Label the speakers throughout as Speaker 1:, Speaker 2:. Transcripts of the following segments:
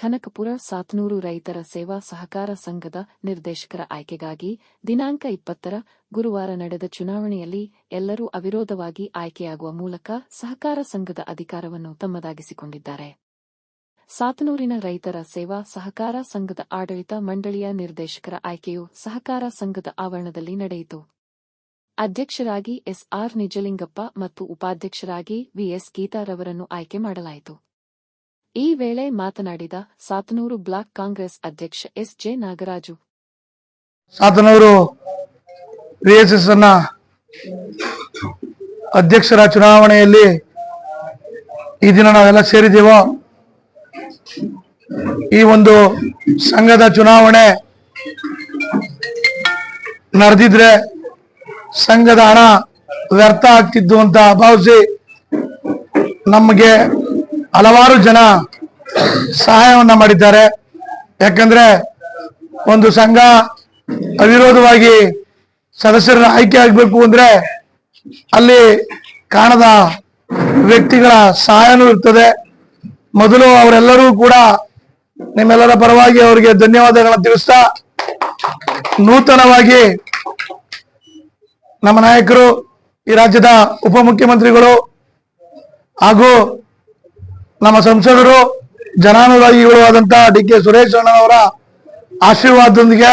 Speaker 1: ಕನಕಪುರ ಸಾತ್ನೂರು ರೈತರ ಸೇವಾ ಸಹಕಾರ ಸಂಘದ ನಿರ್ದೇಶಕರ ಆಯ್ಕೆಗಾಗಿ ದಿನಾಂಕ ಇಪ್ಪತ್ತರ ಗುರುವಾರ ನಡೆದ ಚುನಾವಣೆಯಲ್ಲಿ ಎಲ್ಲರೂ ಅವಿರೋಧವಾಗಿ ಆಯ್ಕೆಯಾಗುವ ಮೂಲಕ ಸಹಕಾರ ಸಂಘದ ಅಧಿಕಾರವನ್ನು ತಮ್ಮದಾಗಿಸಿಕೊಂಡಿದ್ದಾರೆ. ಸಾತನೂರಿನ ರೈತರ ಸೇವಾ ಸಹಕಾರ ಸಂಘದ ಆಡಳಿತ ಮಂಡಳಿಯ ನಿರ್ದೇಶಕರ ಆಯ್ಕೆಯು ಸಹಕಾರ ಸಂಘದ ಆವರಣದಲ್ಲಿ ನಡೆಯಿತು. ಅಧ್ಯಕ್ಷರಾಗಿ ಎಸ್ಆರ್ ನಿಜಲಿಂಗಪ್ಪ ಮತ್ತು ಉಪಾಧ್ಯಕ್ಷರಾಗಿ ವಿಎಸ್ ಗೀತಾರವರನ್ನು ಆಯ್ಕೆ ಮಾಡಲಾಯಿತು. ಈ ವೇಳೆ ಮಾತನಾಡಿದ ಸಾತನೂರು ಬ್ಲಾಕ್ ಕಾಂಗ್ರೆಸ್ ಅಧ್ಯಕ್ಷ ಎಸ್ ಜೆ ನಾಗರಾಜು.
Speaker 2: ಸಾತನೂರು ಅನ್ನ ಅಧ್ಯಕ್ಷರ ಚುನಾವಣೆಯಲ್ಲಿ ಈ ದಿನ ನಾವೆಲ್ಲ ಸೇರಿದ್ದೀವೋ? ಈ ಒಂದು ಸಂಘದ ಚುನಾವಣೆ ನಡೆದಿದ್ರೆ ಸಂಘದ ಹಣ ವ್ಯರ್ಥ ಆಗ್ತಿದ್ದು ಅಂತ ಭಾವಿಸಿ ನಮಗೆ ಹಲವಾರು ಜನ ಸಹಾಯವನ್ನ ಮಾಡಿದ್ದಾರೆ. ಯಾಕಂದ್ರೆ ಒಂದು ಸಂಘ ಅವಿರೋಧವಾಗಿ ಸದಸ್ಯರ ಆಯ್ಕೆ ಆಗ್ಬೇಕು ಅಂದ್ರೆ ಅಲ್ಲಿ ಕಾಣದ ವ್ಯಕ್ತಿಗಳ ಸಹಾಯನೂ ಇರ್ತದೆ. ಮೊದಲು ಅವರೆಲ್ಲರೂ ಕೂಡ ನಿಮ್ಮೆಲ್ಲರ ಪರವಾಗಿ ಅವರಿಗೆ ಧನ್ಯವಾದಗಳನ್ನ ತಿಳಿಸ್ತಾ ನೂತನವಾಗಿ ನಮ್ಮ ನಾಯಕರು ಈ ರಾಜ್ಯದ ಉಪಮುಖ್ಯಮಂತ್ರಿಗಳು ಹಾಗೂ ನಮ್ಮ ಸಂಸದರು ಜನಾನುರಾಗಿಗಳು ಆದಂತಹ ಡಿ ಕೆ ಸುರೇಶ್ ಅಣ್ಣನವರ ಆಶೀರ್ವಾದದೊಂದಿಗೆ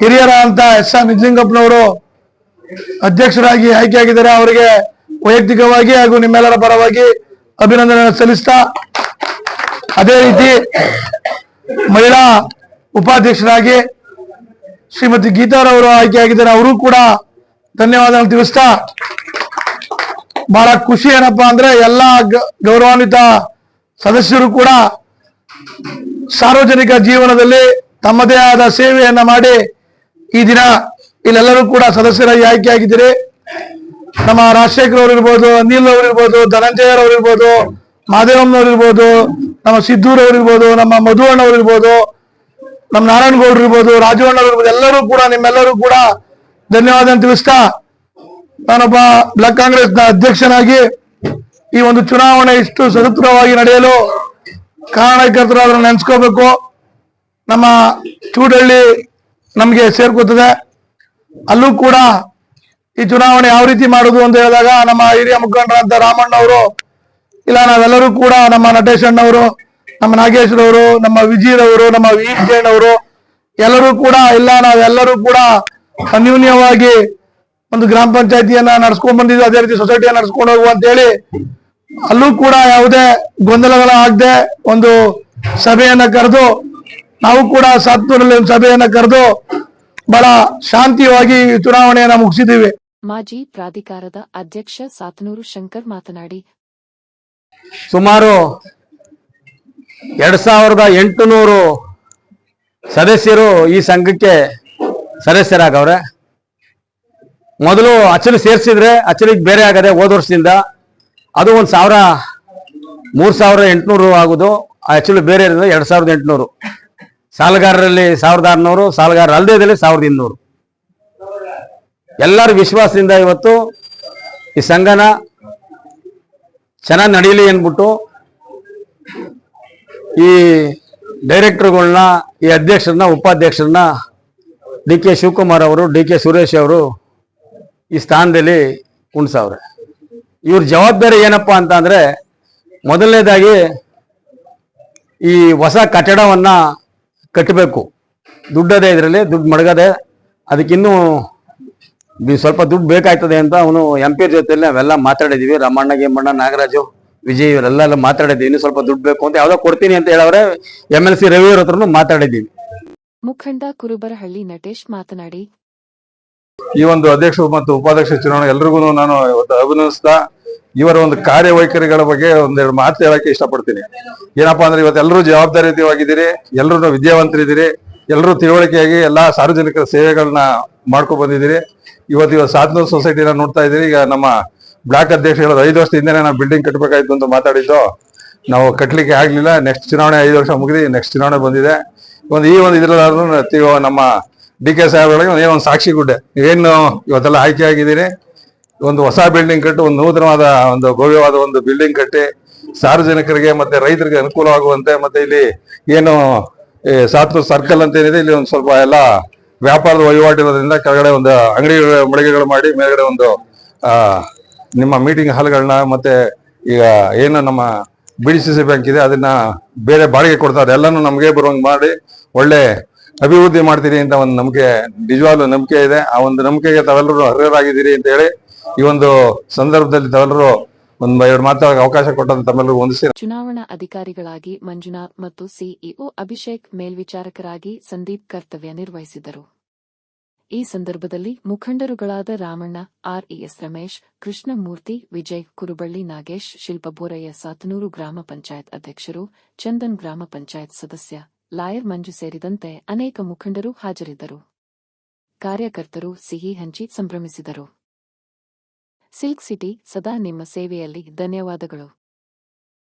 Speaker 2: ಹಿರಿಯರಾದಂತ ಎಸ್ ಆರ್ ನಿಜಲಿಂಗಪ್ಪನವರು ಅಧ್ಯಕ್ಷರಾಗಿ ಆಯ್ಕೆಯಾಗಿದ್ದಾರೆ. ಅವರಿಗೆ ವೈಯಕ್ತಿಕವಾಗಿ ಹಾಗೂ ನಿಮ್ಮೆಲ್ಲರ ಪರವಾಗಿ ಅಭಿನಂದನೆ ಸಲ್ಲಿಸ್ತಾ ಅದೇ ರೀತಿ ಮಹಿಳಾ ಉಪಾಧ್ಯಕ್ಷರಾಗಿ ಶ್ರೀಮತಿ ಗೀತಾರವರು ಆಯ್ಕೆಯಾಗಿದ್ದಾರೆ. ಅವರು ಕೂಡ ಧನ್ಯವಾದಗಳನ್ನು ತಿಳಿಸ್ತಾ ಬಹಳ ಖುಷಿ ಏನಪ್ಪಾ ಅಂದ್ರೆ ಎಲ್ಲ ಗೌರವಾನ್ವಿತ ಸದಸ್ಯರು ಕೂಡ ಸಾರ್ವಜನಿಕ ಜೀವನದಲ್ಲಿ ತಮ್ಮದೇ ಆದ ಸೇವೆಯನ್ನ ಮಾಡಿ ಈ ದಿನ ಇಲ್ಲೆಲ್ಲರೂ ಕೂಡ ಸದಸ್ಯರಾಗಿ ಆಯ್ಕೆಯಾಗಿದ್ದೀರಿ. ನಮ್ಮ ರಾಜಶೇಖರ್ ಅವರು ಇರ್ಬೋದು ಅನಿಲ್ ಅವರು ಇರ್ಬೋದು ಧನಂಜಯರ್ ಅವರು ಇರ್ಬೋದು ಮಾದೇವಮ್ಮನವ್ರು ಇರ್ಬೋದು ನಮ್ಮ ಸಿದ್ದೂರ್ ಅವರು ಇರ್ಬೋದು ನಮ್ಮ ಮಧು ಅಣ್ಣವ್ರು ಇರ್ಬೋದು ನಮ್ಮ ನಾರಾಯಣಗೌಡರು ಇರ್ಬೋದು ರಾಜು ಅಣ್ಣವ್ರು ಇರ್ಬೋದು ಎಲ್ಲರೂ ಕೂಡ ನಿಮ್ಮೆಲ್ಲರೂ ಕೂಡ ಧನ್ಯವಾದ ತಿಳಿಸ್ತಾ ನಾನೊಬ್ಬ ಬ್ಲಾಕ್ ಕಾಂಗ್ರೆಸ್ನ ಅಧ್ಯಕ್ಷನಾಗಿ ಈ ಒಂದು ಚುನಾವಣೆ ಇಷ್ಟು ಸದೃಢವಾಗಿ ನಡೆಯಲು ಕಾರಣಕರ್ತರು ಅದನ್ನು ನೆನೆಸ್ಕೋಬೇಕು. ನಮ್ಮ ಚೂಡಳ್ಳಿ ನಮಗೆ ಸೇರ್ಕೋತದೆ. ಅಲ್ಲೂ ಕೂಡ ಈ ಚುನಾವಣೆ ಯಾವ ರೀತಿ ಮಾಡುದು ಅಂತ ಹೇಳಿದಾಗ ನಮ್ಮ ಹಿರಿಯ ಮುಖಂಡರಂತ ರಾಮಣ್ಣ ಅವರು, ಇಲ್ಲ ನಾವೆಲ್ಲರೂ ಕೂಡ ನಮ್ಮ ನಟೇಶ್ ಅವರು, ನಮ್ಮ ನಾಗೇಶ್ರವರು ನಮ್ಮ ವಿಜಯರವರು ನಮ್ಮ ವಿ ಜೈನ್ ಅವರು ಎಲ್ಲರೂ ಕೂಡ, ಇಲ್ಲ ನಾವೆಲ್ಲರೂ ಕೂಡ ಅನ್ಯೂನ್ಯವಾಗಿ ಒಂದು ಗ್ರಾಮ ಪಂಚಾಯತಿಯನ್ನ ನಡ್ಸ್ಕೊಂಡ್ ಬಂದಿದ್ದು ಅದೇ ರೀತಿ ಸೊಸೈಟಿಯನ್ನ ನಡ್ಸ್ಕೊಂಡು ಹೋಗುವ ಅಂತ ಹೇಳಿ ಅಲ್ಲೂ ಕೂಡ ಯಾವುದೇ ಗೊಂದಲಗಳ ಆಗದೆ ಒಂದು ಸಭೆಯನ್ನ ಕರೆದು ನಾವು ಕೂಡ ಸಾತ್ನೂರಲ್ಲಿ ಒಂದು ಸಭೆಯನ್ನ ಕರೆದು ಬಹಳ ಶಾಂತಿಯವಾಗಿ ಚುನಾವಣೆಯನ್ನ ಮುಗಿಸಿದ್ದೀವಿ.
Speaker 1: ಮಾಜಿ ಪ್ರಾಧಿಕಾರದ ಅಧ್ಯಕ್ಷ ಸಾತನೂರು ಶಂಕರ್ ಮಾತನಾಡಿ
Speaker 3: ಸುಮಾರು ಎರಡ್ ಸಾವಿರದ ಎಂಟುನೂರು ಸದಸ್ಯರು ಈ ಸಂಘಕ್ಕೆ ಸದಸ್ಯರಾಗವ್ರೆ. ಮೊದಲು ಅಚಲಿ ಸೇರಿಸಿದ್ರೆ ಅಚಲಿಗೆ ಬೇರೆ ಆಗದೆ ಹೋದ ವರ್ಷದಿಂದ ಅದು ಒಂದು ಸಾವಿರ, ಮೂರು ಸಾವಿರ ಎಂಟುನೂರು ಆಗೋದು. ಆ ಬೇರೆ ಎರಡ್ ಸಾವಿರದ ಎಂಟುನೂರು. ಸಾಲಗಾರರಲ್ಲಿ ಸಾವಿರದ ಆರುನೂರು, ಸಾಲಗಾರ ಅಲ್ಲದೆ ಸಾವಿರದ ಇನ್ನೂರು. ಎಲ್ಲರ ವಿಶ್ವಾಸದಿಂದ ಇವತ್ತು ಈ ಸಂಘನ ಚೆನ್ನಾಗಿ ನಡೀಲಿ ಅಂದ್ಬಿಟ್ಟು ಈ ಡೈರೆಕ್ಟರ್ಗಳನ್ನ, ಈ ಅಧ್ಯಕ್ಷರನ್ನ, ಉಪಾಧ್ಯಕ್ಷರನ್ನ ಡಿ ಕೆ ಶಿವಕುಮಾರ್ ಅವರು, ಡಿ ಕೆ ಸುರೇಶ್ ಅವರು ಈ ಸ್ಥಾನದಲ್ಲಿ ಕುಣಿಸವ್ರೆ ಇವ್ರ ಜವಾಬ್ದಾರಿ ಏನಪ್ಪಾ ಅಂತ ಅಂದ್ರೆ ಮೊದಲನೇದಾಗಿ ಈ ಹೊಸ ಕಟ್ಟಡವನ್ನ ಕಟ್ಟಬೇಕು ದುಡ್ಡದೇ ಇದರಲ್ಲಿ, ದುಡ್ಡು ಮಡಗದೆ ಅದಕ್ಕಿನ್ನೂ ಸ್ವಲ್ಪ ದುಡ್ಡು ಬೇಕಾಗ್ತದೆ ಅಂತ ಅವನು ಎಂ ಪಿ ಜೊತೆಲಿ ನಾವೆಲ್ಲ ಮಾತಾಡಿದೀವಿ. ರಾಮಣ್ಣ, ಗೇಮಣ್ಣ, ನಾಗರಾಜು, ವಿಜಯ್ ಇವರೆಲ್ಲ ಮಾತಾಡಿದ್ದೀವಿ ಇನ್ನು ಸ್ವಲ್ಪ ದುಡ್ಡು ಬೇಕು ಅಂತ ಯಾವ್ದೋ ಕೊಡ್ತೀನಿ ಅಂತ ಹೇಳವ್ರೆ. ಎಂ ಎಲ್ ಸಿ ರವಿಯವ್ರ ಹತ್ರನು ಮಾತಾಡಿದ್ದೀವಿ
Speaker 1: ಮುಖಂಡ ಕುರುಬರಹಳ್ಳಿ ನಟೇಶ್ ಮಾತನಾಡಿ
Speaker 4: ಈ ಒಂದು ಅಧ್ಯಕ್ಷ ಮತ್ತು ಉಪಾಧ್ಯಕ್ಷ ಚುನಾವಣೆ ಎಲ್ರಿಗೂ ನಾನು ಅಭಿನಂದಿಸ್ತಾ, ಇವರ ಒಂದು ಕಾರ್ಯವೈಖರಿಗಳ ಬಗ್ಗೆ ಒಂದೆರಡು ಮಾತು ಹೇಳಕ್ಕೆ ಇಷ್ಟಪಡ್ತೀನಿ. ಏನಪ್ಪಾ ಅಂದ್ರೆ ಇವತ್ತು ಎಲ್ಲರೂ ಜವಾಬ್ದಾರಿಯುತವಾಗಿದ್ದೀರಿ ಎಲ್ಲರೂ ವಿದ್ಯಾವಂತರಿದ್ದೀರಿ ಎಲ್ಲರೂ ತಿಳುವಳಿಕೆಯಾಗಿ ಎಲ್ಲಾ ಸಾರ್ವಜನಿಕರ ಸೇವೆಗಳನ್ನ ಮಾಡ್ಕೊಂಡು ಬಂದಿದ್ದೀರಿ. ಇವತ್ತು ಇವತ್ತು ಸಾಧನ ಸೊಸೈಟಿನ ನೋಡ್ತಾ ಇದ್ದೀರಿ. ಈಗ ನಮ್ಮ ಬ್ಲಾಕ್ ಅಧ್ಯಕ್ಷ ಹೇಳೋದು ಐದು ವರ್ಷದ ಹಿಂದೆನೆ ನಾವು ಬಿಲ್ಡಿಂಗ್ ಕಟ್ಟಬೇಕಾಯ್ತು ಅಂತ ಮಾತಾಡಿದ್ದು. ನಾವು ಕಟ್ಟಲಿಕ್ಕೆ ಆಗ್ಲಿಲ್ಲ. ನೆಕ್ಸ್ಟ್ ಚುನಾವಣೆ ಐದು ವರ್ಷ ಮುಗಿದಿ ನೆಕ್ಸ್ಟ್ ಚುನಾವಣೆ ಬಂದಿದೆ. ಒಂದು ಈ ಒಂದು ಇದ್ರಲ್ಲಾದ್ರೂ ನಮ್ಮ ಡಿ ಕೆ ಸಾಹೇಬ್ಗಳಿಗೆ ಏನೋ ಒಂದು ಸಾಕ್ಷಿ ಗುಡ್ಡೆ. ಏನು ಇವತ್ತೆಲ್ಲ ಆಯ್ಕೆ ಆಗಿದ್ದೀರಿ? ಒಂದು ಹೊಸ ಬಿಲ್ಡಿಂಗ್ ಕಟ್ಟಿ, ಒಂದು ನೂತನವಾದ ಒಂದು ಭವ್ಯವಾದ ಒಂದು ಬಿಲ್ಡಿಂಗ್ ಕಟ್ಟಿ, ಸಾರ್ವಜನಿಕರಿಗೆ ಮತ್ತೆ ರೈತರಿಗೆ ಅನುಕೂಲವಾಗುವಂತೆ ಮತ್ತೆ ಇಲ್ಲಿ ಏನು ಸಾತ್ವ ಸರ್ಕಲ್ ಅಂತ ಏನಿದೆ ಇಲ್ಲಿ ಒಂದು ಸ್ವಲ್ಪ ಎಲ್ಲ ವ್ಯಾಪಾರದ ವಹಿವಾಟು ಇರೋದ್ರಿಂದ ಕೆಳಗಡೆ ಒಂದು ಅಂಗಡಿ ಮಳಿಗೆಗಳು ಮಾಡಿ, ಮೇಲ್ಗಡೆ ಒಂದು ನಿಮ್ಮ ಮೀಟಿಂಗ್ ಹಾಲ್ಗಳನ್ನ ಮತ್ತೆ ಈಗ ಏನು ನಮ್ಮ B D C C bank ಇದೆ, ಅದನ್ನ ಬೇರೆ ಬಾಡಿಗೆ ಕೊಡ್ತಾರೆ. ಎಲ್ಲನೂ ನಮಗೆ ಬರುವಂಗ್ ಮಾಡಿ, ಒಳ್ಳೆ ಅಭಿವೃದ್ಧಿ ಮಾಡ್ತೀರಿ ಅಂತ ಒಂದು ನಂಬಿಕೆ, ನಿಜವಾಗ್ಲೂ ನಂಬಿಕೆ ಇದೆ. ಆ ಒಂದು ನಂಬಿಕೆಗೆ ತಾವೆಲ್ಲರೂ ಅರ್ಹರಾಗಿದ್ದೀರಿ ಅಂತ ಹೇಳಿ ಈ ಒಂದು ಸಂದರ್ಭದಲ್ಲಿ ತಾವೆಲ್ಲರೂ ಒಂದ್ ಎರಡು ಮಾತಾಡೋಕೆ ಅವಕಾಶ ಕೊಟ್ಟಂತ ತಮ್ಮೆಲ್ಲರಿಗೂ ಹೊಂದಿಸಿ
Speaker 1: ಚುನಾವಣಾ ಅಧಿಕಾರಿಗಳಾಗಿ ಮಂಜುನಾಥ್ ಮತ್ತು ಸಿಇಒ ಅಭಿಷೇಕ್ ಮೇಲ್ವಿಚಾರಕರಾಗಿ ಸಂದೀಪ್ ಕರ್ತವ್ಯ ನಿರ್ವಹಿಸಿದರು. ಈ ಸಂದರ್ಭದಲ್ಲಿ ಮುಖಂಡರುಗಳಾದ ರಾಮಣ್ಣ ಆರ್ಇಎಸ್ ರಮೇಶ್, ಕೃಷ್ಣಮೂರ್ತಿ, ವಿಜಯ್ ಕುರುಬಳ್ಳಿ, ನಾಗೇಶ್, ಶಿಲ್ಪಬೋರಯ್ಯ, ಸಾತನೂರು ಗ್ರಾಮ ಪಂಚಾಯತ್ ಅಧ್ಯಕ್ಷರು, ಚಂದನ್ ಗ್ರಾಮ ಪಂಚಾಯತ್ ಸದಸ್ಯ ಲಾಯರ್ ಮಂಜು ಸೇರಿದಂತೆ ಅನೇಕ ಮುಖಂಡರು ಹಾಜರಿದ್ದರು. ಕಾರ್ಯಕರ್ತರು ಸಿಹಿ ಹಂಚಿ ಸಂಭ್ರಮಿಸಿದರು. ಸಿಲ್ಕ್ ಸಿಟಿ ಸದಾ ನಿಮ್ಮ ಸೇವೆಯಲ್ಲಿ ಧನ್ಯವಾದಗಳು.